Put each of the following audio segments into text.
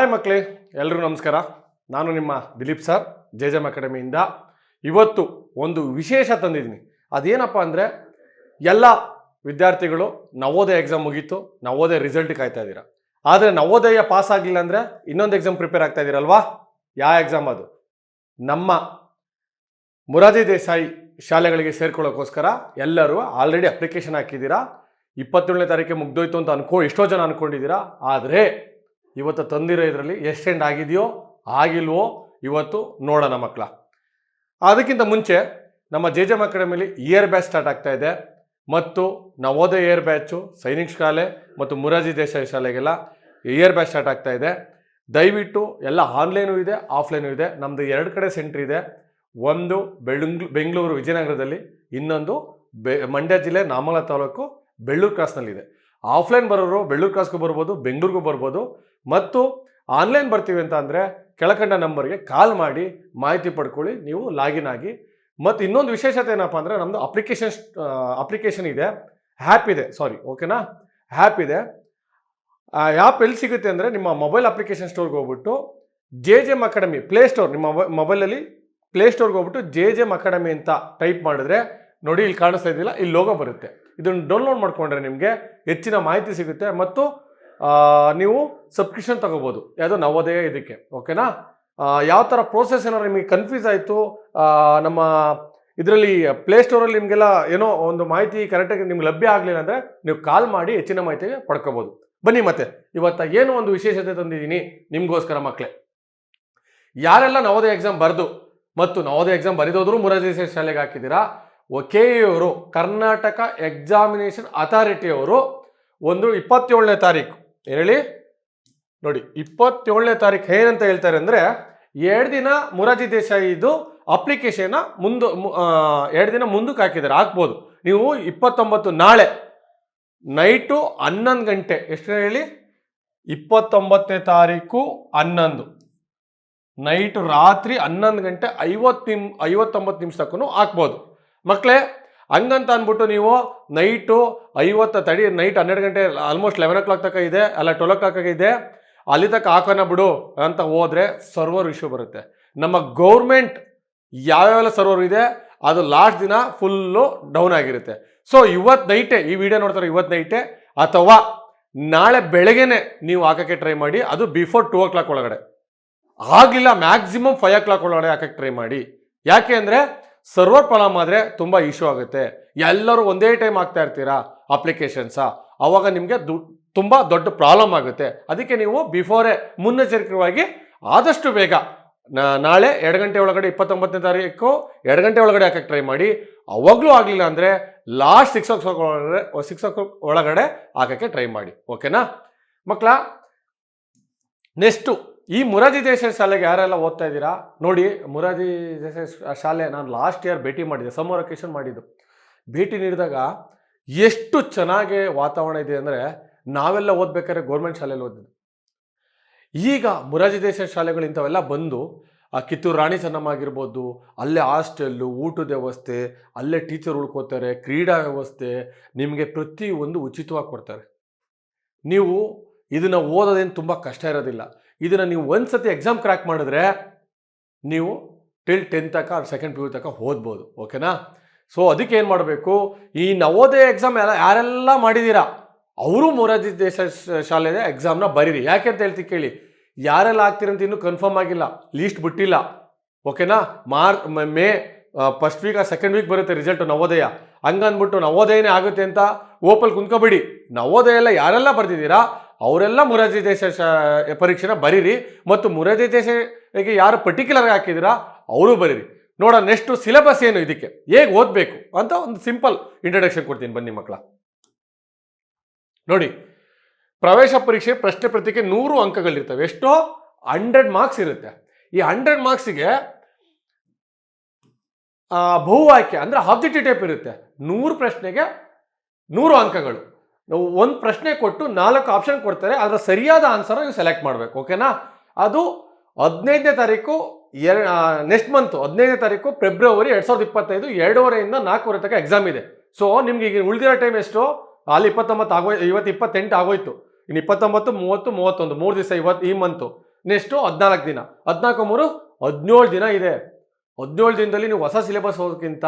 Hi ಮಕ್ಕಳೇ ಎಲ್ಲರೂ ನಮಸ್ಕಾರ. ನಾನು ನಿಮ್ಮ ದಿಲೀಪ್ ಸರ್ ಜೆ ಜೆಮ್ ಅಕಾಡೆಮಿಯಿಂದ. ಇವತ್ತು ಒಂದು ವಿಶೇಷ ತಂದಿದ್ದೀನಿ. ಅದೇನಪ್ಪ ಅಂದರೆ, ಎಲ್ಲ ವಿದ್ಯಾರ್ಥಿಗಳು ನವೋದಯ ಎಕ್ಸಾಮ್ ಮುಗೀತು, ನವೋದಯ ರಿಸಲ್ಟ್ ಕಾಯ್ತಾ ಇದ್ದೀರಾ. ಆದರೆ ನವೋದಯ ಪಾಸ್ ಆಗಲಿಲ್ಲ ಅಂದರೆ ಇನ್ನೊಂದು ಎಕ್ಸಾಮ್ ಪ್ರಿಪೇರ್ ಆಗ್ತಾ ಇದ್ದೀರಲ್ವಾ? ಯಾವ ಎಕ್ಸಾಮ್ ಅದು? ನಮ್ಮ ಮುರಾಜಿ ದೇಸಾಯಿ ಶಾಲೆಗಳಿಗೆ ಸೇರ್ಕೊಳ್ಳೋಕ್ಕೋಸ್ಕರ ಎಲ್ಲರೂ ಆಲ್ರೆಡಿ ಅಪ್ಲಿಕೇಶನ್ ಹಾಕಿದ್ದೀರಾ. ಇಪ್ಪತ್ತೇಳನೇ ತಾರೀಕಿಗೆ ಮುಗ್ದೋಯ್ತು ಅಂತ ಅನ್ಕೋ, ಎಷ್ಟೋ ಜನ ಅನ್ಕೊಂಡಿದ್ದೀರಾ. ಆದರೆ ಇವತ್ತು ತಂದಿರೋ ಇದರಲ್ಲಿ ಎಕ್ಸ್ಟೆಂಡ್ ಆಗಿದೆಯೋ, ಆಗಿಲ್ವೋ, ಇವತ್ತು ನೋಡೋಣ ಮಕ್ಕಳ. ಅದಕ್ಕಿಂತ ಮುಂಚೆ ನಮ್ಮ ಜೆ ಜೆ ಅಕಾಡೆಮಿಲಿ ಇಯರ್ ಬ್ಯಾಚ್ ಸ್ಟಾರ್ಟ್ ಆಗ್ತಾ ಇದೆ. ಮತ್ತು ನವೋದಯ ಇಯರ್ ಬ್ಯಾಚು ಸೈನಿಕ್ ಶಾಲೆ ಮತ್ತು ಮುರಾಜಿ ದೇಸಾಯಿ ಶಾಲೆಗೆಲ್ಲ ಇಯರ್ ಬ್ಯಾಚ್ ಸ್ಟಾರ್ಟ್ ಆಗ್ತಾ ಇದೆ. ದಯವಿಟ್ಟು ಎಲ್ಲ ಆನ್ಲೈನು ಇದೆ, ಆಫ್ಲೈನು ಇದೆ. ನಮ್ಮದು ಎರಡು ಕಡೆ ಸೆಂಟ್ರ್ ಇದೆ. ಒಂದು ಬೆಳಂಗ್ ಬೆಂಗಳೂರು ವಿಜಯನಗರದಲ್ಲಿ, ಇನ್ನೊಂದು ಬೆ, ಮಂಡ್ಯ ಜಿಲ್ಲೆ ನಾಮಲ ತಾಲೂಕು ಬೆಳ್ಳೂರು ಕ್ರಾಸ್ನಲ್ಲಿದೆ. ಆಫ್ಲೈನ್ ಬರೋರು ಬೆಳ್ಳೂರು ಕ್ರಾಸ್ಗೂ ಬರ್ಬೋದು, ಬೆಂಗಳೂರಿಗೂ ಬರ್ಬೋದು ಮತ್ತು ಆನ್ಲೈನ್ ಬರ್ತೀವಿ ಅಂತ ಅಂದರೆ ಕೆಳಕಂಡ ನಂಬರ್ಗೆ ಕಾಲ್ ಮಾಡಿ ಮಾಹಿತಿ ಪಡ್ಕೊಳ್ಳಿ, ನೀವು ಲಾಗಿನ್ ಆಗಿ. ಮತ್ತು ಇನ್ನೊಂದು ವಿಶೇಷತೆ ಏನಪ್ಪ ಅಂದರೆ ನಮ್ಮದು ಅಪ್ಲಿಕೇಶನ್ ಅಪ್ಲಿಕೇಶನ್ ಇದೆ, ಹ್ಯಾಪ್ ಇದೆ, ಸಾರಿ, ಓಕೆನಾ? ಹ್ಯಾಪ್ ಇದೆ. ಆ್ಯಪ್ ಎಲ್ಲಿ ಸಿಗುತ್ತೆ ಅಂದರೆ ನಿಮ್ಮ ಮೊಬೈಲ್ ಅಪ್ಲಿಕೇಶನ್ ಸ್ಟೋರ್ಗೆ ಹೋಗ್ಬಿಟ್ಟು J J M academy, play store, ನಿಮ್ಮ ಮೊಬೈ ಮೊಬೈಲಲ್ಲಿ ಪ್ಲೇ ಸ್ಟೋರ್ಗೆ ಹೋಗ್ಬಿಟ್ಟು ಜೆ ಜೆ ಎಂ ಅಕಾಡೆಮಿ ಅಂತ ಟೈಪ್ ಮಾಡಿದ್ರೆ ನೋಡಿ ಇಲ್ಲಿ ಕಾಣಿಸ್ತಾ ಇದ್ದಿಲ್ಲ ಇಲ್ಲಿ ಲೋಗೋ ಬರುತ್ತೆ. ಇದನ್ನು ಡೌನ್ಲೋಡ್ ಮಾಡ್ಕೊಂಡ್ರೆ ನಿಮಗೆ ಹೆಚ್ಚಿನ ಮಾಹಿತಿ ಸಿಗುತ್ತೆ ಮತ್ತು ನೀವು ಸಬ್ಸ್ಕ್ರಿಪ್ಷನ್ ತಗೋಬೋದು. ಯಾವುದೋ ನವೋದಯ ಇದಕ್ಕೆ ಓಕೆನಾ ಯಾವ ಥರ ಪ್ರೋಸೆಸ್ ಏನಾದ್ರು ನಿಮಗೆ ಕನ್ಫ್ಯೂಸ್ ಆಯಿತು ನಮ್ಮ ಇದರಲ್ಲಿ ಪ್ಲೇಸ್ಟೋರಲ್ಲಿ ನಿಮಗೆಲ್ಲ ಏನೋ ಒಂದು ಮಾಹಿತಿ ಕರೆಕ್ಟಾಗಿ ನಿಮ್ಗೆ ಲಭ್ಯ ಆಗಲಿಲ್ಲ ಅಂದರೆ ನೀವು ಕಾಲ್ ಮಾಡಿ ಹೆಚ್ಚಿನ ಮಾಹಿತಿಗೆ ಪಡ್ಕೋಬೋದು. ಬನ್ನಿ ಮತ್ತೆ, ಇವತ್ತ ಏನು ಒಂದು ವಿಶೇಷತೆ ತಂದಿದ್ದೀನಿ ನಿಮಗೋಸ್ಕರ ಮಕ್ಕಳೇ ಯಾರೆಲ್ಲ ನವೋದಯ ಎಕ್ಸಾಮ್ ಬರೆದು ಮತ್ತು ನವೋದಯ ಎಕ್ಸಾಮ್ ಬರೆದೋದ್ರು ಮುರಾರ್ಜಿ ಶಾಲೆಗೆ ಹಾಕಿದ್ದೀರಾ? ಕೆ ಅವರು ಕರ್ನಾಟಕ ಎಕ್ಸಾಮಿನೇಷನ್ ಅಥಾರಿಟಿಯವರು ಒಂದು ಇಪ್ಪತ್ತೇಳನೇ ತಾರೀಕು. ಹೇಳಿ ನೋಡಿ, ಇಪ್ಪತ್ತೇಳನೇ ತಾರೀಕು ಏನಂತ ಹೇಳ್ತಾರೆ ಅಂದರೆ ಎರಡು ದಿನ ಮುರಾಜಿ ದೇಸಾಯಿದು ಅಪ್ಲಿಕೇಶನ್ನ ಮುಂದೆ ಎರಡು ದಿನ ಮುಂದಕ್ಕೆ ಹಾಕಿದ್ದಾರೆ. ಹಾಕ್ಬೋದು. ನೀವು ಇಪ್ಪತ್ತೊಂಬತ್ತು ನಾಳೆ ನೈಟು ಹನ್ನೊಂದು ಗಂಟೆ ಎಷ್ಟು ಹೇಳಿ? ಇಪ್ಪತ್ತೊಂಬತ್ತನೇ ತಾರೀಕು ಹನ್ನೊಂದು. ನೈಟ್ ರಾತ್ರಿ ಹನ್ನೊಂದು ಗಂಟೆ ಐವತ್ತು ನಿಮ್, ಐವತ್ತೊಂಬತ್ತು ನಿಮಿಷಕ್ಕೂ ಹಾಕ್ಬೋದು. ಮಕ್ಕಳೇ ಹಂಗಂತ ಅಂದ್ಬಿಟ್ಟು ನೀವು ನೈಟು ಐವತ್ತು ತಡಿ, ನೈಟ್ ಹನ್ನೆರಡು ಗಂಟೆ ಆಲ್ಮೋಸ್ಟ್ ಲೆವೆನ್ ಓ ಕ್ಲಾಕ್ ತನಕ ಇದೆ, ಅಲ್ಲ ಟ್ವೆಲ್ ಓ ಕ್ಲಾಕ್ ಇದೆ, ಅಲ್ಲಿ ತಕ್ಕ ಹಾಕೋಣ ಬಿಡು ಅಂತ ಹೋದರೆ ಸರ್ವರ್ ಇಶ್ಯೂ ಬರುತ್ತೆ. ನಮ್ಮ ಗೌರ್ಮೆಂಟ್ ಯಾವ್ಯಾವೆಲ್ಲ ಸರ್ವರ್ ಇದೆ, ಅದು ಲಾಸ್ಟ್ ದಿನ ಫುಲ್ಲು ಡೌನ್ ಆಗಿರುತ್ತೆ. ಸೊ ಇವತ್ತು ನೈಟೇ ಈ ವಿಡಿಯೋ ನೋಡ್ತಾರೆ ಇವತ್ತು ನೈಟೇ ಅಥವಾ ನಾಳೆ ಬೆಳಗ್ಗೆನೆ ನೀವು ಹಾಕೋಕ್ಕೆ ಟ್ರೈ ಮಾಡಿ, ಅದು ಬಿಫೋರ್ ಟೂ ಓ ಕ್ಲಾಕ್ ಒಳಗಡೆ. ಆಗಲಿಲ್ಲ ಮ್ಯಾಕ್ಸಿಮಮ್ ಫೈವ್ ಓ ಕ್ಲಾಕ್ ಒಳಗಡೆ ಹಾಕಕ್ಕೆ ಟ್ರೈ ಮಾಡಿ. ಯಾಕೆ ಅಂದರೆ ಸರ್ವರ್ ಪ್ರಾಬ್ಲಮ್ ಆದರೆ ತುಂಬ ಇಶ್ಯೂ ಆಗುತ್ತೆ. ಎಲ್ಲರೂ ಒಂದೇ ಟೈಮ್ ಆಗ್ತಾ ಇರ್ತೀರಾ ಅಪ್ಲಿಕೇಶನ್ಸಾ ಆವಾಗ ನಿಮಗೆ ದು, ತುಂಬ ದೊಡ್ಡ ಪ್ರಾಬ್ಲಮ್ ಆಗುತ್ತೆ. ಅದಕ್ಕೆ ನೀವು ಬಿಫೋರೇ ಮುನ್ನೆಚ್ಚರಿಕೆವಾಗಿ ಆದಷ್ಟು ಬೇಗ ನಾಳೆ ಎರಡು ಗಂಟೆ ಒಳಗಡೆ ಇಪ್ಪತ್ತೊಂಬತ್ತನೇ ತಾರೀಕು ಎರಡು ಗಂಟೆ ಒಳಗಡೆ ಹಾಕಕ್ಕೆ ಟ್ರೈ ಮಾಡಿ. ಅವಾಗಲೂ ಆಗಲಿಲ್ಲ ಅಂದರೆ ಲಾಸ್ಟ್ ಸಿಕ್ಸ್ ಓ ಕ್ಲಾಕ್ ಒಳಗಡೆ, ಸಿಕ್ಸ್ ಓ ಒಳಗಡೆ ಹಾಕೋಕ್ಕೆ ಟ್ರೈ ಮಾಡಿ. ಓಕೆನಾ? ಮಕ್ಕಳ ನೆಕ್ಸ್ಟು ಈ ಮುರಾದಿ ದೇಸಾಯಿ ಶಾಲೆಗೆ ಯಾರೆಲ್ಲ ಓದ್ತಾ ಇದ್ದೀರಾ? ನೋಡಿ ಮುರಾದಿ ದೇಸಾಯಿ ಶಾಲೆ ನಾನು ಲಾಸ್ಟ್ ಇಯರ್ ಭೇಟಿ ಮಾಡಿದೆ ಸಮ್ಮರ್ ವೆಕೇಶನ್ ಮಾಡಿದ್ದು. ಭೇಟಿ ನೀಡಿದಾಗ ಎಷ್ಟು ಚೆನ್ನಾಗಿ ವಾತಾವರಣ ಇದೆ ಅಂದರೆ ನಾವೆಲ್ಲ ಓದ್ಬೇಕಾದ್ರೆ ಗೌರ್ಮೆಂಟ್ ಶಾಲೆಯಲ್ಲಿ ಓದಿದ್ದು. ಈಗ ಮುರಾಜಿ ದೇಸಾಯಿ ಶಾಲೆಗಳು ಇಂಥವೆಲ್ಲ ಬಂದು, ಆ ಕಿತ್ತೂರು ರಾಣಿ ಚೆನ್ನಮ್ಮ ಆಗಿರ್ಬೋದು, ಅಲ್ಲೇ ಹಾಸ್ಟೆಲ್ಲು ಊಟದ ವ್ಯವಸ್ಥೆ, ಅಲ್ಲೇ ಟೀಚರ್ ಉಳ್ಕೋತಾರೆ, ಕ್ರೀಡಾ ವ್ಯವಸ್ಥೆ, ನಿಮಗೆ ಪ್ರತಿಯೊಂದು ಉಚಿತವಾಗಿ ಕೊಡ್ತಾರೆ. ನೀವು ಇದನ್ನು ಓದೋದೇನು ತುಂಬ ಕಷ್ಟ ಇರೋದಿಲ್ಲ. ಇದನ್ನು ನೀವು ಒಂದು ಸತಿ ಎಕ್ಸಾಮ್ ಕ್ರ್ಯಾಕ್ ಮಾಡಿದ್ರೆ ನೀವು ಟಿಲ್ ಟೆಂತ್ ತನಕ ಸೆಕೆಂಡ್ ಪಿ ಯು ತನಕ ಓದ್ಬೋದು ಓಕೆನಾ ಸೊ ಅದಕ್ಕೆ ಏನು ಮಾಡಬೇಕು? ಈ ನವೋದಯ ಎಕ್ಸಾಮ್ ಎಲ್ಲ ಯಾರೆಲ್ಲ ಮಾಡಿದ್ದೀರಾ ಅವರು ಮೊರಾರ್ಜಿ ದೇಶ ಶಾಲೆಯ ಎಕ್ಸಾಮ್ನ ಬರೀರಿ. ಯಾಕೆ ಅಂತ ಹೇಳ್ತಿ ಕೇಳಿ. ಯಾರೆಲ್ಲ ಆಗ್ತೀರಂತ ಇನ್ನೂ ಕನ್ಫರ್ಮ್ ಆಗಿಲ್ಲ ಲೀಸ್ಟ್ ಬಿಟ್ಟಿಲ್ಲ ಓಕೆನಾ ಮಾರ್ ಮ- ಫಸ್ಟ್ ವೀಕ್ ಸೆಕೆಂಡ್ ವೀಕ್ ಬರುತ್ತೆ ರಿಸಲ್ಟ್ ನವೋದಯ. ಹಂಗಂದ್ಬಿಟ್ಟು ನವೋದಯನೇ ಆಗುತ್ತೆ ಅಂತ ಓಪಲ್ ಕುಂತ್ಕೋಬೇಡಿ. ನವೋದಯ ಎಲ್ಲ ಯಾರೆಲ್ಲ ಬರ್ತಿದ್ದೀರಾ ಅವರೆಲ್ಲ ಮುರಾರ್ಜಿ ದೇಶ ಪರೀಕ್ಷೆನ ಬರೀರಿ ಮತ್ತು ಮುರಾರ್ಜಿ ದೇಸಾಯಿಗೆ ಯಾರು ಪರ್ಟಿಕ್ಯುಲರ್ ಹಾಕಿದ್ದೀರಾ ಅವರು ಬರೀರಿ. ನೋಡೋಣ ನೆಕ್ಸ್ಟು ಸಿಲೆಬಸ್ ಏನು ಇದಕ್ಕೆ? ಹೇಗೆ ಓದಬೇಕು ಅಂತ ಒಂದು ಸಿಂಪಲ್ ಇಂಟ್ರಡಕ್ಷನ್ ಕೊಡ್ತೀನಿ ಬನ್ನಿ ಮಕ್ಕಳ. ನೋಡಿ, ಪ್ರವೇಶ ಪರೀಕ್ಷೆ ಪ್ರಶ್ನೆ ಪತ್ರಿಕೆ ನೂರು ಅಂಕಗಳಿರ್ತವೆ. ಎಷ್ಟೋ ಹಂಡ್ರೆಡ್ ಮಾರ್ಕ್ಸ್ ಇರುತ್ತೆ. ಈ ಹಂಡ್ರೆಡ್ ಮಾರ್ಕ್ಸಿಗೆ ಬಹು ಆಯ್ಕೆ ಅಂದರೆ ಆಬ್ಜೆಕ್ಟಿವ್ ಟೈಪ್ ಇರುತ್ತೆ. ನೂರು ಪ್ರಶ್ನೆಗೆ ನೂರು ಅಂಕಗಳು. ನಾವು ಒಂದು ಪ್ರಶ್ನೆ ಕೊಟ್ಟು ನಾಲ್ಕು ಆಪ್ಷನ್ ಕೊಡ್ತಾರೆ, ಅದರ ಸರಿಯಾದ ಆನ್ಸರ್ ನೀವು ಸೆಲೆಕ್ಟ್ ಮಾಡಬೇಕು ಓಕೆನಾ ಅದು ಹದಿನೈದನೇ ತಾರೀಕು ಎರ ನೆಕ್ಸ್ಟ್ ಮಂತ್ ಹದಿನೈದನೇ ತಾರೀಕು ಫೆಬ್ರವರಿ ಎರಡು ಸಾವಿರದ ಇಪ್ಪತ್ತೈದು, ಎರಡೂವರೆಯಿಂದ ನಾಲ್ಕೂವರೆ ತನಕ ಎಕ್ಸಾಮ್ ಇದೆ. ಸೊ ನಿಮ್ಗೆ ಈಗ ಉಳಿದಿರೋ ಟೈಮ್ ಎಷ್ಟು? ಅಲ್ಲಿ ಇಪ್ಪತ್ತೊಂಬತ್ತು ಆಗೋ ಇವತ್ತು ಇಪ್ಪತ್ತೆಂಟು ಆಗೋಯ್ತು. ಇನ್ನು ಇಪ್ಪತ್ತೊಂಬತ್ತು, ಮೂವತ್ತು, ಮೂವತ್ತೊಂದು, ಮೂರು ದಿವಸ ಇವತ್ತು, ಈ ಮಂತು ನೆಕ್ಸ್ಟು ಹದಿನಾಲ್ಕು ದಿನ. ಹದಿನಾಲ್ಕು ಮೂರು, ಹದಿನೇಳು ದಿನ ಇದೆ. ಹದಿನೇಳು ದಿನದಲ್ಲಿ ನೀವು ಹೊಸ ಸಿಲೆಬಸ್ ಓದೋಕ್ಕಿಂತ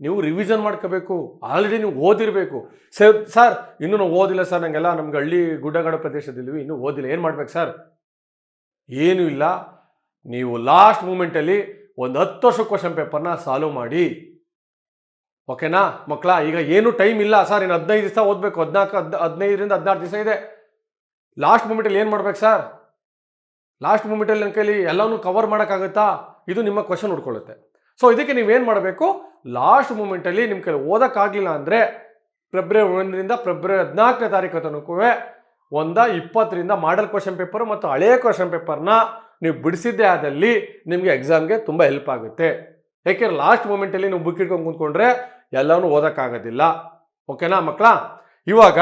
ನೀವು ರಿವಿಷನ್ ಮಾಡ್ಕೋಬೇಕು. ಆಲ್ರೆಡಿ ನೀವು ಓದಿರಬೇಕು. ಸರ್ ಸರ್, ಇನ್ನೂ ನಾವು ಓದಿಲ್ಲ ಸರ್ ನನಗೆಲ್ಲ ನಮ್ಗೆ ಹಳ್ಳಿ ಗುಡ್ಡಗಾಡ ಪ್ರದೇಶದಲ್ಲಿ ಇನ್ನೂ ಓದಿಲ್ಲ. ಏನು ಮಾಡ್ಬೇಕು ಸರ್? ಏನೂ ಇಲ್ಲ. ನೀವು ಲಾಸ್ಟ್ ಮೂಮೆಂಟಲ್ಲಿ ಒಂದು ಹತ್ತು ವರ್ಷ ಕ್ವಶನ್ ಪೇಪರ್ನ ಸಾಲ್ವ್ ಮಾಡಿ. ಓಕೆನಾ ಮಕ್ಕಳ ಈಗ ಏನು ಟೈಮ್ ಇಲ್ಲ ಸರ್, ಇನ್ನು ಹದಿನೈದು ದಿವಸ ಓದಬೇಕು. ಹದಿನಾಲ್ಕು, ಹದ್, ಹದಿನೈದರಿಂದ ಹದಿನಾರು ದಿವಸ ಇದೆ. ಲಾಸ್ಟ್ ಮೂಮೆಂಟಲ್ಲಿ ಏನು ಮಾಡ್ಬೇಕು ಸರ್? ಲಾಸ್ಟ್ ಮೂಮೆಂಟಲ್ಲಿ ನನ್ನ ಕೈಲಿ ಎಲ್ಲವನ್ನೂ ಕವರ್ ಮಾಡೋಕ್ಕಾಗುತ್ತಾ? ಇದು ನಿಮ್ಮ ಕ್ವಶನ್ ಉಡ್ಕೊಳ್ಳುತ್ತೆ ಸೊ ಇದಕ್ಕೆ ನೀವೇನು ಮಾಡಬೇಕು? ಲಾಸ್ಟ್ ಮೂಮೆಂಟಲ್ಲಿ ನಿಮ್ಮ ಕೈಲಿ ಓದೋಕ್ಕಾಗಲಿಲ್ಲ ಅಂದರೆ ಫೆಬ್ರವರಿ ಒಂದರಿಂದ ಫೆಬ್ರವರಿ ಹದಿನಾಲ್ಕನೇ ತಾರೀಕು ತನಕ ಒಂದ ಇಪ್ಪತ್ತರಿಂದ ಮಾಡಲ್ ಕ್ವಶನ್ ಪೇಪರ್ ಮತ್ತು ಹಳೆಯ ಕ್ವಶನ್ ಪೇಪರ್ನ ನೀವು ಬಿಡಿಸಿದ್ದೇ ಆದಲ್ಲಿ ನಿಮಗೆ ಎಕ್ಸಾಮ್ಗೆ ತುಂಬ ಹೆಲ್ಪ್ ಆಗುತ್ತೆ. ಏಕೆಂದರೆ ಲಾಸ್ಟ್ ಮೂಮೆಂಟಲ್ಲಿ ನೀವು ಬುಕ್ ಇಟ್ಕೊಂಡು ಕುಂತ್ಕೊಂಡ್ರೆ ಎಲ್ಲವೂ ಓದೋಕ್ಕಾಗೋದಿಲ್ಲ. ಓಕೆನಾ ಮಕ್ಕಳ ಇವಾಗ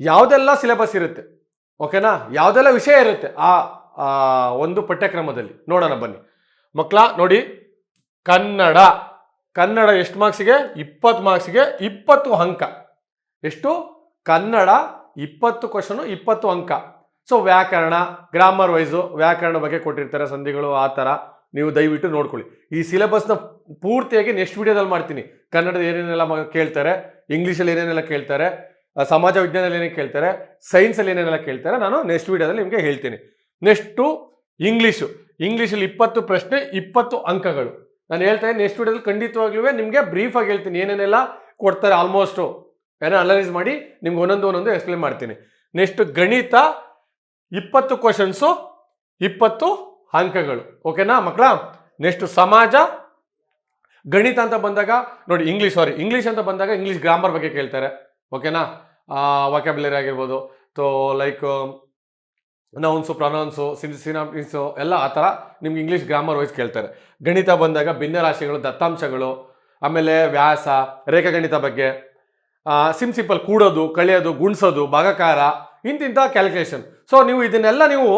ಯಾವುದೆಲ್ಲ ಸಿಲೆಬಸ್ ಇರುತ್ತೆ? ಓಕೆನಾ ಯಾವುದೆಲ್ಲ ವಿಷಯ ಇರುತ್ತೆ? ಆ ಆ, ಒಂದು ಪಠ್ಯಕ್ರಮದಲ್ಲಿ ನೋಡೋಣ ಬನ್ನಿ. ಮಕ್ಕಳ ನೋಡಿ. ಕನ್ನಡ. ಕನ್ನಡ ಎಷ್ಟು ಮಾರ್ಕ್ಸಿಗೆ? ಇಪ್ಪತ್ತು ಮಾರ್ಕ್ಸಿಗೆ ಇಪ್ಪತ್ತು ಅಂಕ. ಎಷ್ಟು? ಕನ್ನಡ ಇಪ್ಪತ್ತು ಕ್ವಶನು ಇಪ್ಪತ್ತು ಅಂಕ. ಸೊ ವ್ಯಾಕರಣ ಗ್ರಾಮರ್ ವೈಸು ವ್ಯಾಕರಣ ಬಗ್ಗೆ ಕೊಟ್ಟಿರ್ತಾರೆ ಸಂಧಿಗಳು ಆ ಥರ ನೀವು ದಯವಿಟ್ಟು ನೋಡ್ಕೊಳ್ಳಿ. ಈ ಸಿಲೆಬಸ್ನ ಪೂರ್ತಿಯಾಗಿ ನೆಕ್ಸ್ಟ್ ವಿಡಿಯೋದಲ್ಲಿ ಮಾಡ್ತೀನಿ. ಕನ್ನಡದ ಏನೇನೆಲ್ಲ ಕೇಳ್ತಾರೆ ಇಂಗ್ಲೀಷಲ್ಲಿ ಏನೇನೆಲ್ಲ ಕೇಳ್ತಾರೆ ಸಮಾಜ ವಿಜ್ಞಾನದಲ್ಲಿ ಏನೇನು ಕೇಳ್ತಾರೆ ಸೈನ್ಸಲ್ಲಿ ಏನೇನೆಲ್ಲ ಕೇಳ್ತಾರೆ ನಾನು ನೆಕ್ಸ್ಟ್ ವಿಡಿಯೋದಲ್ಲಿ ನಿಮಗೆ ಹೇಳ್ತೀನಿ. ನೆಕ್ಸ್ಟು ಇಂಗ್ಲೀಷು ಇಂಗ್ಲೀಷಲ್ಲಿ ಇಪ್ಪತ್ತು ಪ್ರಶ್ನೆ, ಇಪ್ಪತ್ತು ಅಂಕಗಳು. ನಾನು ಹೇಳ್ತಾ ಇದ್ದೀನಿ ನೆಕ್ಸ್ಟ್ ವಿಡಿಯೋದಲ್ಲಿ ಖಂಡಿತವಾಗ್ಲೂ ನಿಮಗೆ ಬ್ರೀಫಾಗಿ ಹೇಳ್ತೀನಿ, ಏನೇನೆಲ್ಲ ಕೊಡ್ತಾರೆ ಆಲ್ಮೋಸ್ಟು ಏನೋ ಅನಲೈಸ್ ಮಾಡಿ ನಿಮ್ಗೆ ಒಂದೊಂದು ಒಂದೊಂದು ಎಕ್ಸ್ಪ್ಲೇನ್ ಮಾಡ್ತೀನಿ. ನೆಕ್ಸ್ಟ್ ಗಣಿತ, ಇಪ್ಪತ್ತು ಕ್ವಶನ್ಸು ಇಪ್ಪತ್ತು ಅಂಕಗಳು. ಓಕೆನಾ ಮಕ್ಕಳ ನೆಕ್ಸ್ಟ್ ಸಮಾಜ, ಗಣಿತ ಅಂತ ಬಂದಾಗ, ನೋಡಿ ಇಂಗ್ಲೀಷ್ ಸಾರಿ ಇಂಗ್ಲೀಷ್ ಅಂತ ಬಂದಾಗ ಇಂಗ್ಲೀಷ್ ಗ್ರಾಮರ್ ಬಗ್ಗೆ ಕೇಳ್ತಾರೆ. ಓಕೆನಾ ವಾಕ್ಯಾಬುಲರಿ ಆಗಿರ್ಬೋದು. ತೋ ಲೈಕ್ ನೌನ್ಸು ಪ್ರೊನೌನ್ಸು ಸಿನ್ ಸಿನಾಪ್ಟಿನ್ಸು ಎಲ್ಲ ಆ ಥರ ನಿಮ್ಗೆ ಇಂಗ್ಲೀಷ್ ಗ್ರಾಮರ್ ವೈಸ್ ಕೇಳ್ತಾರೆ. ಗಣಿತ ಬಂದಾಗ ಭಿನ್ನರಾಶಿಗಳು ದತ್ತಾಂಶಗಳು, ಆಮೇಲೆ ವ್ಯಾಸ, ರೇಖಾಗಣಿತ ಬಗ್ಗೆ ಸಿಮ್ ಸಿಂಪಲ್ ಕೂಡೋದು, ಕಳೆಯೋದು, ಗುಣಿಸೋದು, ಭಾಗಕಾರ ಇಂತಿಂಥ ಕ್ಯಾಲ್ಕುಲೇಷನ್ ಸೊ ನೀವು ಇದನ್ನೆಲ್ಲ ನೀವು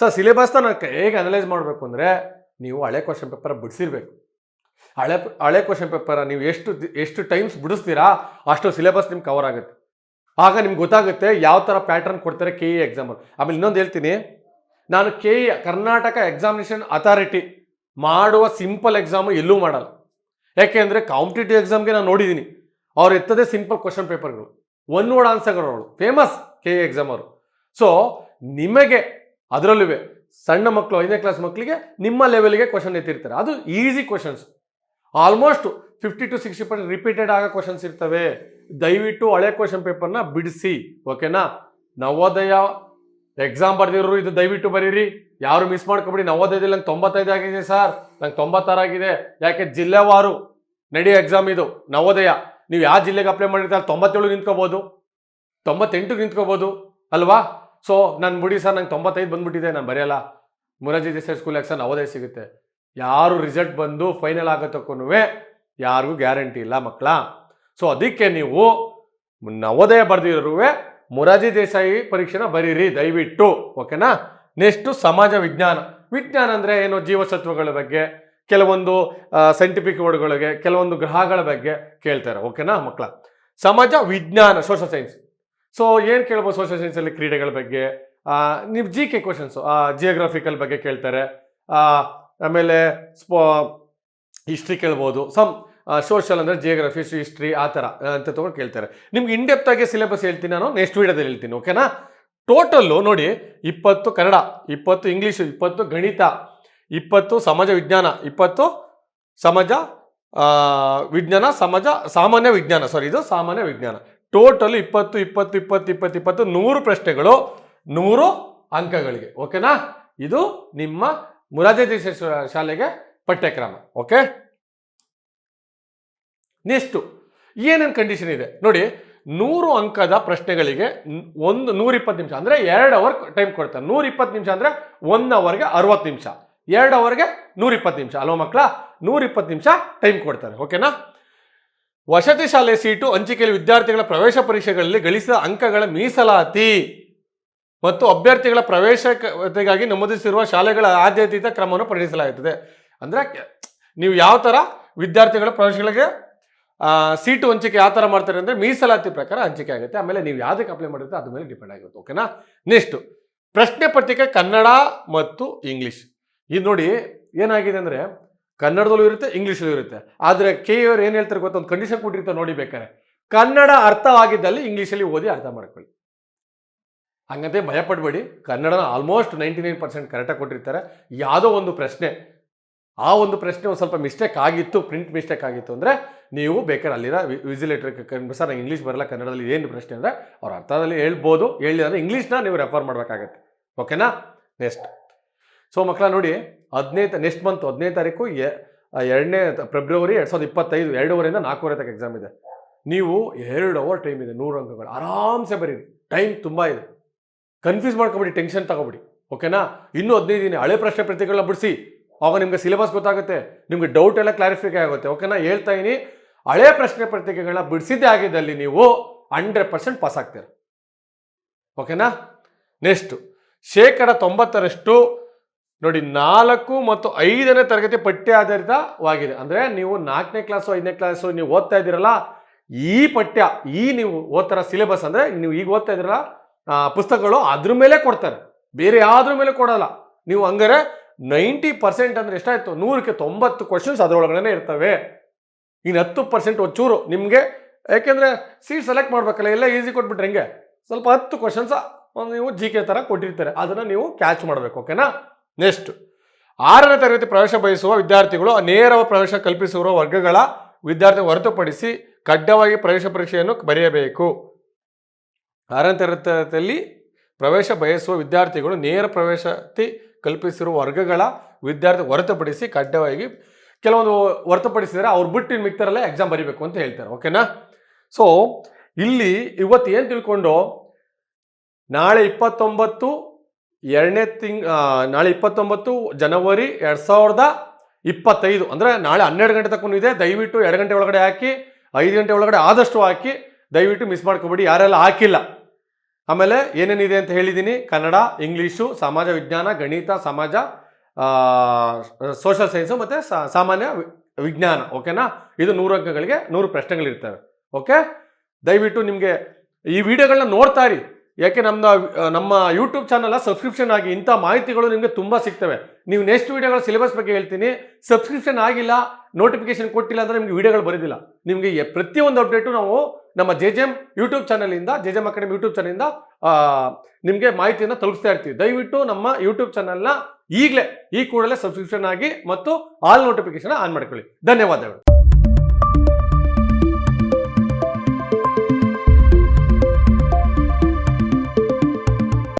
ಸರ್ ಸಿಲೆಬಸ್ನ ನಾನು ಹೇಗೆ ಅನಲೈಸ್ ಮಾಡಬೇಕು ಅಂದರೆ ನೀವು ಹಳೆ ಕ್ವಶನ್ ಪೇಪರ್ ಬಿಡಿಸಿರ್ಬೇಕು. ಹಳೆ ಹಳೆ ಕ್ವಶನ್ ಪೇಪರ ನೀವು ಎಷ್ಟು ಎಷ್ಟು ಟೈಮ್ಸ್ ಬಿಡಿಸ್ತೀರಾ ಅಷ್ಟು ಸಿಲೆಬಸ್ ನಿಮ್ಗೆ ಕವರ್ ಆಗುತ್ತೆ. ಆಗ ನಿಮ್ಗೆ ಗೊತ್ತಾಗುತ್ತೆ ಯಾವ ಥರ ಪ್ಯಾಟರ್ನ್ ಕೊಡ್ತಾರೆ ಕೆ ಇ ಎಕ್ಸಾಮಲ್ಲಿ ಆಮೇಲೆ ಇನ್ನೊಂದು ಹೇಳ್ತೀನಿ, ನಾನು K E Karnataka examination authority ಮಾಡುವ ಸಿಂಪಲ್ ಎಕ್ಸಾಮು ಎಲ್ಲೂ ಮಾಡಲ್ಲ. ಯಾಕೆಂದರೆ ಕಾಂಪಿಟೇಟಿವ್ ಎಕ್ಸಾಮ್ಗೆ ನಾನು ನೋಡಿದ್ದೀನಿ ಅವ್ರು ಎತ್ತದೆ ಸಿಂಪಲ್ ಕ್ವಶನ್ ಪೇಪರ್ಗಳು ಒನ್ ವರ್ಡ್ ಆನ್ಸರ್ಗಳು ಫೇಮಸ್ ಕೆ ಎ ಎಕ್ಸಾಮ್ ಅವರು. ಸೊ ನಿಮಗೆ ಅದರಲ್ಲೂ ಸಣ್ಣ ಮಕ್ಕಳು ಐದನೇ ಕ್ಲಾಸ್ ಮಕ್ಕಳಿಗೆ ನಿಮ್ಮ ಲೆವೆಲ್ಗೆ ಕ್ವಶನ್ ಎತ್ತಿರ್ತಾರೆ. ಅದು easy questions almost fifty to sixty percent repeated ಆಗೋ ಕ್ವಶನ್ಸ್ ಇರ್ತವೆ. ದಯವಿಟ್ಟು ಹಳೆ ಕ್ವಶನ್ ಪೇಪರ್ನ ಬಿಡಿಸಿ ಓಕೆನಾ ನವೋದಯ ಎಕ್ಸಾಮ್ ಬರ್ದಿರೋರು ಇದು ದಯವಿಟ್ಟು ಬರೀರಿ. ಯಾರು ಮಿಸ್ ಮಾಡ್ಕೊಬಿಡಿ, ನವೋದಯದಲ್ಲಿ ನಂಗೆ ತೊಂಬತ್ತೈದು ಆಗಿದೆ ಸರ್ ನಂಗೆ ತೊಂಬತ್ತಾರು ಆಗಿದೆ. ಯಾಕೆ? ಜಿಲ್ಲೆವಾರು ನಡೆಯೋ ಎಕ್ಸಾಮ್ ಇದು, ನವೋದಯ. ನೀವು ಯಾವ ಜಿಲ್ಲೆಗೆ ಅಪ್ಲೈ ಮಾಡಿರ್ತಾರೆ ತೊಂಬತ್ತೇಳು ನಿಂತ್ಕೋಬೋದು. ತೊಂಬತ್ತೆಂಟು ನಿಂತ್ಕೋಬೋದು, ಅಲ್ವಾ? ಸೊ ನಾನು ಬಿಡಿ ಸರ್ ನಂಗೆ ತೊಂಬತ್ತೈದು ಬಂದ್ಬಿಟ್ಟಿದೆ, ನಾನು ಬರೆಯಲ್ಲ. ಮುರಾರ್ಜಿ ದೇಸಾಯಿ ಸ್ಕೂಲ್ ಎಕ್ಸಾಮ್ ನವೋದಯ ಸಿಗುತ್ತೆ? ಯಾರು ರಿಸಲ್ಟ್ ಬಂದು ಫೈನಲ್ ಆಗೋತಕ್ಕೂ ಯಾರಿಗೂ ಗ್ಯಾರಂಟಿ ಇಲ್ಲ ಮಕ್ಕಳ. ಸೊ ಅದಕ್ಕೆ ನೀವು ನವೋದಯ ಬರೆದಿರುವೆ ಮುರಾಜಿ ದೇಸಾಯಿ ಪರೀಕ್ಷೆನ ಬರೀರಿ ದಯವಿಟ್ಟು ಓಕೆನಾ ನೆಕ್ಸ್ಟು ಸಮಾಜ ವಿಜ್ಞಾನ. ವಿಜ್ಞಾನ ಅಂದರೆ ಏನು? ಜೀವಸತ್ವಗಳ ಬಗ್ಗೆ, ಕೆಲವೊಂದು ಸೈಂಟಿಫಿಕ್ ವರ್ಡ್ಗಳಿಗೆ ಕೆಲವೊಂದು ಗ್ರಹಗಳ ಬಗ್ಗೆ ಕೇಳ್ತಾರೆ ಓಕೆನಾ ಮಕ್ಕಳ? ಸಮಾಜ ವಿಜ್ಞಾನ ಸೋಷಲ್ ಸೈನ್ಸ್ ಸೊ ಏನು ಕೇಳ್ಬೋದು ಸೋಷಲ್ ಸೈನ್ಸಲ್ಲಿ ಕ್ರೀಡೆಗಳ ಬಗ್ಗೆ? ನೀವು ಜಿ ಕೆ ಕ್ವಶನ್ಸು ಜಿಯೋಗ್ರಫಿಕಲ್ ಬಗ್ಗೆ ಕೇಳ್ತಾರೆ ಆಮೇಲೆ ಸ್ಪೋ ಹಿಸ್ಟ್ರಿ ಕೇಳ್ಬೋದು ಸಮ್ ಸೋಷಲ್ ಅಂದರೆ ಜಿಯೋಗ್ರಫಿ ಹಿಸ್ಟ್ರಿ ಆ ಥರ ಅಂತ ತೊಗೊಂಡು ಕೇಳ್ತಾರೆ. ನಿಮ್ಗೆ ಇಂಡೆಪ್ತ್ ಆಗಿ ಸಿಲೆಬಸ್ ಹೇಳ್ತೀನಿ ನಾನು ನೆಕ್ಸ್ಟ್ ವೀಡಿಯೋದಲ್ಲಿ ಹೇಳ್ತೀನಿ ಓಕೆನಾ ಟೋಟಲ್ಲು ನೋಡಿ, ಇಪ್ಪತ್ತು ಕನ್ನಡ, ಇಪ್ಪತ್ತು ಇಂಗ್ಲೀಷು ಇಪ್ಪತ್ತು ಗಣಿತ, ಇಪ್ಪತ್ತು ಸಮಾಜ ವಿಜ್ಞಾನ, ಇಪ್ಪತ್ತು ಸಮಾಜ ವಿಜ್ಞಾನ, ಸಮಾಜ ಸಾಮಾನ್ಯ ವಿಜ್ಞಾನ ಸಾರಿ ಇದು ಸಾಮಾನ್ಯ ವಿಜ್ಞಾನ. ಟೋಟಲ್ ಇಪ್ಪತ್ತು ಇಪ್ಪತ್ತು ಇಪ್ಪತ್ತು ಇಪ್ಪತ್ತು ಇಪ್ಪತ್ತು, ನೂರು ಪ್ರಶ್ನೆಗಳು, ನೂರು ಅಂಕಗಳಿಗೆ ಓಕೆನಾ ಇದು ನಿಮ್ಮ ದೇಸಾಯಿ ಶಾಲೆಗೆ ಪಠ್ಯಕ್ರಮ ಓಕೆ ನೆಕ್ಸ್ಟು, ಏನೇನು ಕಂಡೀಷನ್ ಇದೆ? ನೋಡಿ, ನೂರು ಅಂಕದ ಪ್ರಶ್ನೆಗಳಿಗೆ ಒಂದು, ನೂರಿಪ್ಪತ್ತು ನಿಮಿಷ, ಅಂದರೆ ಎರಡು ಅವರ್ ಟೈಮ್ ಕೊಡ್ತಾರೆ. ನೂರಿಪ್ಪತ್ತು ನಿಮಿಷ ಅಂದರೆ ಒನ್ ಅವರ್ಗೆ ಅರವತ್ತು ನಿಮಿಷ. ಎರಡು ಅವರ್ಗೆ ನೂರಿಪ್ಪತ್ತು ನಿಮಿಷ. ಅಲೋ ಮಕ್ಕಳ, ನೂರಿಪ್ಪತ್ತು ನಿಮಿಷ ಟೈಮ್ ಕೊಡ್ತಾರೆ ಓಕೆನಾ ವಸತಿ ಶಾಲೆ ಸೀಟು ಹಂಚಿಕೆಯಲ್ಲಿ ವಿದ್ಯಾರ್ಥಿಗಳ ಪ್ರವೇಶ ಪರೀಕ್ಷೆಗಳಲ್ಲಿ ಗಳಿಸಿದ ಅಂಕಗಳ ಮೀಸಲಾತಿ ಮತ್ತು ಅಭ್ಯರ್ಥಿಗಳ ಪ್ರವೇಶಕ್ಕಾಗಿ ನಮೂದಿಸಿರುವ ಶಾಲೆಗಳ ಆದ್ಯತೆಯ ಕ್ರಮವನ್ನು ಪರಿಗಣಿಸಲಾಗುತ್ತದೆ. ಅಂದರೆ, ನೀವು ಯಾವ ಥರ ವಿದ್ಯಾರ್ಥಿಗಳ ಪ್ರವೇಶಗಳಿಗೆ ಸೀಟು ಹಂಚಿಕೆ ಯಾವ ಥರ ಮಾಡ್ತಾರೆ ಅಂದರೆ ಮೀಸಲಾತಿ ಪ್ರಕಾರ ಹಂಚಿಕೆ ಆಗುತ್ತೆ. ಆಮೇಲೆ ನೀವು ಯಾವುದಕ್ಕೆ ಅಪ್ಲೈ ಮಾಡಿರುತ್ತೆ ಅದ್ರ ಮೇಲೆ ಡಿಪೆಂಡ್ ಆಗುತ್ತೆ ಓಕೆನಾ ನೆಕ್ಸ್ಟು ಪ್ರಶ್ನೆ ಪತ್ರಿಕೆ ಕನ್ನಡ ಮತ್ತು ಇಂಗ್ಲೀಷ್ ಇದು ನೋಡಿ ಏನಾಗಿದೆ ಅಂದರೆ ಕನ್ನಡದಲ್ಲೂ ಇರುತ್ತೆ ಇಂಗ್ಲೀಷಲ್ಲೂ ಇರುತ್ತೆ. ಆದರೆ ಕೆ ಅವ್ರು ಏನು ಹೇಳ್ತಾರೆ ಗೊತ್ತ? ಒಂದು ಕಂಡೀಷನ್ ಕೊಟ್ಟಿರ್ತಾರೆ ನೋಡಿ ಬೇಕಾದ್ರೆ. ಕನ್ನಡ ಅರ್ಥವಾಗಿದ್ದಲ್ಲಿ ಇಂಗ್ಲೀಷಲ್ಲಿ ಓದಿ ಅರ್ಥ ಮಾಡ್ಕೊಳ್ಳಿ. ಹಂಗಂತೆ ಭಯಪಡಬೇಡಿ. ಕನ್ನಡನ ಆಲ್ಮೋಸ್ಟ್ ನೈಂಟಿ ನೈನ್ ಪರ್ಸೆಂಟ್ ಕರೆಕ್ಟಾಗಿ ಕೊಟ್ಟಿರ್ತಾರೆ. ಯಾವುದೋ ಒಂದು ಪ್ರಶ್ನೆ. ಆ ಒಂದು ಪ್ರಶ್ನೆ ಒಂದು ಸ್ವಲ್ಪ ಮಿಸ್ಟೇಕ್ ಆಗಿತ್ತು ಪ್ರಿಂಟ್ ಮಿಸ್ಟೇಕ್ ಆಗಿತ್ತು ಅಂದರೆ ನೀವು ಬೇಕಾದ್ರೆ ಅಲ್ಲಿರೋ ವಿಸಿಲೇಟರ್ ಸರ್ ಇಂಗ್ಲೀಷ್ ಬರಲ್ಲ, ಕನ್ನಡದಲ್ಲಿ ಏನು ಪ್ರಶ್ನೆ ಅಂದರೆ ಅವ್ರ ಅರ್ಥದಲ್ಲಿ ಹೇಳ್ಬೋದು, ಹೇಳಿ ಅಂದರೆ ಇಂಗ್ಲೀಷ್ನ ನೀವು ರೆಫರ್ ಮಾಡಬೇಕಾಗತ್ತೆ. ಓಕೆನಾ ನೆಕ್ಸ್ಟ್ ಸೊ ಮಕ್ಕಳ ನೋಡಿ, ಹದಿನೈದು ನೆಕ್ಸ್ಟ್ ಮಂತ್ ಹದಿನೈದು ತಾರೀಕು ಎರಡನೇ ಫೆಬ್ರವರಿ ಎರಡು ಸಾವಿರದ ಇಪ್ಪತ್ತೈದು, ಎರಡೂವರೆಯಿಂದ ನಾಲ್ಕೂವರೆ ತನಕ ಎಕ್ಸಾಮ್ ಇದೆ. ನೀವು ಎರಡು ಅವರ್ ಟೈಮ್ ಇದೆ, ನೂರು ಅಂಕಗಳು. ಆರಾಮ್ಸೆ ಬರೀರಿ ಟೈಮ್ ತುಂಬ ಇದೆ. ಕನ್ಫ್ಯೂಸ್ ಮಾಡ್ಕೊಬಿಡಿ ಟೆನ್ಷನ್ ತಗೋಬಿಡಿ. ಓಕೆನಾ ಇನ್ನೂ ಹದಿನೈದು ದಿನ, ಹಳೆ ಪ್ರಶ್ನೆ ಪ್ರತಿಗಳನ್ನ ಬಿಡಿಸಿ. ಆವಾಗ ನಿಮಗೆ ಸಿಲೆಬಸ್ ಗೊತ್ತಾಗುತ್ತೆ, ನಿಮ್ಗೆ ಡೌಟ್ ಎಲ್ಲ ಕ್ಲಾರಿಫೈ ಆಗುತ್ತೆ. ಓಕೆನಾ ಹೇಳ್ತಾ ಇದೀನಿ, ಹಳೆ ಪ್ರಶ್ನೆ ಪತ್ರಿಕೆಗಳನ್ನ ಬಿಡಿಸಿದ್ದೇ ಆಗಿದ್ದಲ್ಲಿ ನೀವು ಹಂಡ್ರೆಡ್ ಪರ್ಸೆಂಟ್ ಪಾಸ್ ಆಗ್ತೀರ. ಓಕೆನಾ ನೆಕ್ಸ್ಟ್ ಶೇಕಡ ತೊಂಬತ್ತರಷ್ಟು ನೋಡಿ ನಾಲ್ಕು ಮತ್ತು ಐದನೇ ತರಗತಿ ಪಠ್ಯ ಆಧಾರಿತವಾಗಿದೆ ಅಂದರೆ ನೀವು ನಾಲ್ಕನೇ ಕ್ಲಾಸು ಐದನೇ ಕ್ಲಾಸು ನೀವು ಓದ್ತಾ ಇದ್ದೀರಲ್ಲ, ಈ ಪಠ್ಯ, ಈ ನೀವು ಓದ್ತಾರ ಸಿಲೆಬಸ್ ಅಂದರೆ ನೀವು ಈಗ ಓದ್ತಾ ಇದ್ದೀರಲ್ಲ ಪುಸ್ತಕಗಳು ಅದ್ರ ಮೇಲೆ ಕೊಡ್ತಾರೆ. ಬೇರೆ ಯಾವ್ದ್ರ ಮೇಲೆ ಕೊಡಲ್ಲ. ನೀವು ಹಂಗಾರೆ ನೈಂಟಿ ಪರ್ಸೆಂಟ್ ಅಂದರೆ ಎಷ್ಟಾಯಿತು? ನೂರಕ್ಕೆ ತೊಂಬತ್ತು ಕ್ವಶನ್ಸ್ ಅದರೊಳಗಡೆ ಇರ್ತವೆ. ಇನ್ನು ಹತ್ತು ಪರ್ಸೆಂಟ್ ಒಂಚೂರು ನಿಮಗೆ, ಯಾಕೆಂದರೆ ಸೀಟ್ ಸೆಲೆಕ್ಟ್ ಮಾಡಬೇಕಲ್ಲ, ಎಲ್ಲ ಈಸಿ ಕೊಟ್ಬಿಟ್ರೆ ಹೆಂಗೆ? ಸ್ವಲ್ಪ ಹತ್ತು ಕ್ವಶನ್ಸ್ ನೀವು ಜಿ ಕೆ ಥರ ಕೊಟ್ಟಿರ್ತಾರೆ. ಅದನ್ನು ನೀವು ಕ್ಯಾಚ್ ಮಾಡಬೇಕು ಓಕೆನಾ ನೆಕ್ಸ್ಟ್ ಆರನೇ ತರಗತಿ ಪ್ರವೇಶ ಬಯಸುವ ವಿದ್ಯಾರ್ಥಿಗಳು ನೇರ ಪ್ರವೇಶ ಕಲ್ಪಿಸಿರುವ ವರ್ಗಗಳ ವಿದ್ಯಾರ್ಥಿ ಹೊರತುಪಡಿಸಿ ಕಡ್ಡಾಯವಾಗಿ ಪ್ರವೇಶ ಪರೀಕ್ಷೆಯನ್ನು ಬರೆಯಬೇಕು. ಆರನೇ ತರಗತಿಯಲ್ಲಿ ಪ್ರವೇಶ ಬಯಸುವ ವಿದ್ಯಾರ್ಥಿಗಳು ನೇರ ಪ್ರವೇಶತಿ ಕಲ್ಪಿಸಿರುವ ವರ್ಗಗಳ ವಿದ್ಯಾರ್ಥಿ ಹೊರತುಪಡಿಸಿ ಕಡ್ಡಾಯವಾಗಿ ಕೆಲವೊಂದು ಹೊರತುಪಡಿಸಿದರೆ ಅವ್ರು ಬಿಟ್ಟು ಇನ್ನು ಮಿಕ್ತರಲ್ಲೇ ಎಕ್ಸಾಮ್ ಬರೀಬೇಕು ಅಂತ ಹೇಳ್ತಾರೆ ಓಕೆನಾ ಸೊ ಇಲ್ಲಿ ಇವತ್ತು ಏನು ತಿಳ್ಕೊಂಡು ನಾಳೆ ಇಪ್ಪತ್ತೊಂಬತ್ತು, ಎರಡನೇ ತಿಂಗ್ ನಾಳೆ ಇಪ್ಪತ್ತೊಂಬತ್ತು, ಜನವರಿ ಎರಡು ಸಾವಿರದ ಇಪ್ಪತ್ತೈದು, ಅಂದರೆ ನಾಳೆ ಹನ್ನೆರಡು ಗಂಟೆ ತಕ್ಕೂ ಇದೆ, ದಯವಿಟ್ಟು ಎರಡು ಗಂಟೆ ಒಳಗಡೆ ಹಾಕಿ, ಐದು ಗಂಟೆ ಒಳಗಡೆ ಆದಷ್ಟು ಹಾಕಿ, ದಯವಿಟ್ಟು ಮಿಸ್ ಮಾಡ್ಕೊಬೇಡಿ, ಯಾರೆಲ್ಲ ಹಾಕಿಲ್ಲ. ಆಮೇಲೆ ಏನೇನಿದೆ ಅಂತ ಹೇಳಿದ್ದೀನಿ ಕನ್ನಡ, ಇಂಗ್ಲೀಷು, ಸಮಾಜ ವಿಜ್ಞಾನ, ಗಣಿತ, ಸಮಾಜ ಸೋಷಲ್ ಸೈನ್ಸು ಮತ್ತು ಸಾಮಾನ್ಯ ವಿಜ್ಞಾನ, ಓಕೆನಾ? ಇದು ನೂರು ಅಂಕಗಳಿಗೆ ನೂರು ಪ್ರಶ್ನೆಗಳಿರ್ತವೆ. ಓಕೆ? ದಯವಿಟ್ಟು ನಿಮಗೆ ಈ ವಿಡಿಯೋಗಳನ್ನ ನೋಡ್ತಾ ಇರಿ. ಯಾಕೆ ನಮ್ಮ ನಮ್ಮ ಯೂಟ್ಯೂಬ್ ಚಾನಲ್ ಸಬ್ಸ್ಕ್ರಿಪ್ಷನ್ ಆಗಿ ಇಂಥ ಮಾಹಿತಿಗಳು ನಿಮಗೆ ತುಂಬ ಸಿಗ್ತವೆ. ನೀವು ನೆಕ್ಸ್ಟ್ ವೀಡಿಯೋಗಳ ಸಿಲೆಬಸ್ ಬಗ್ಗೆ ಹೇಳ್ತೀನಿ. ಸಬ್ಸ್ಕ್ರಿಪ್ಷನ್ ಆಗಿಲ್ಲ ನೋಟಿಫಿಕೇಶನ್ ಕೊಟ್ಟಿಲ್ಲ ಅಂದರೆ ನಿಮಗೆ ವಿಡಿಯೋಗಳು ಬರೋದಿಲ್ಲ. ನಿಮಗೆ ಪ್ರತಿಯೊಂದು ಅಪ್ಡೇಟು ನಾವು ನಮ್ಮ J J M YouTube ಚಾನಲಿಂದ J J M academy YouTube ಚಾನಲಿಂದ ನಿಮಗೆ ಮಾಹಿತಿಯನ್ನು ತಲುಪಿಸ್ತಾ ಇರ್ತೀವಿ. ದಯವಿಟ್ಟು ನಮ್ಮ ಯೂಟ್ಯೂಬ್ ಚಾನಲ್ನ ಈಗಲೇ, ಈ ಕೂಡಲೇ ಸಬ್ಸ್ಕ್ರಿಪ್ಷನ್ ಆಗಿ ಮತ್ತು ಆಲ್ ನೋಟಿಫಿಕೇಶನ್ ಆನ್ ಮಾಡ್ಕೊಳ್ಳಿ. ಧನ್ಯವಾದಗಳು.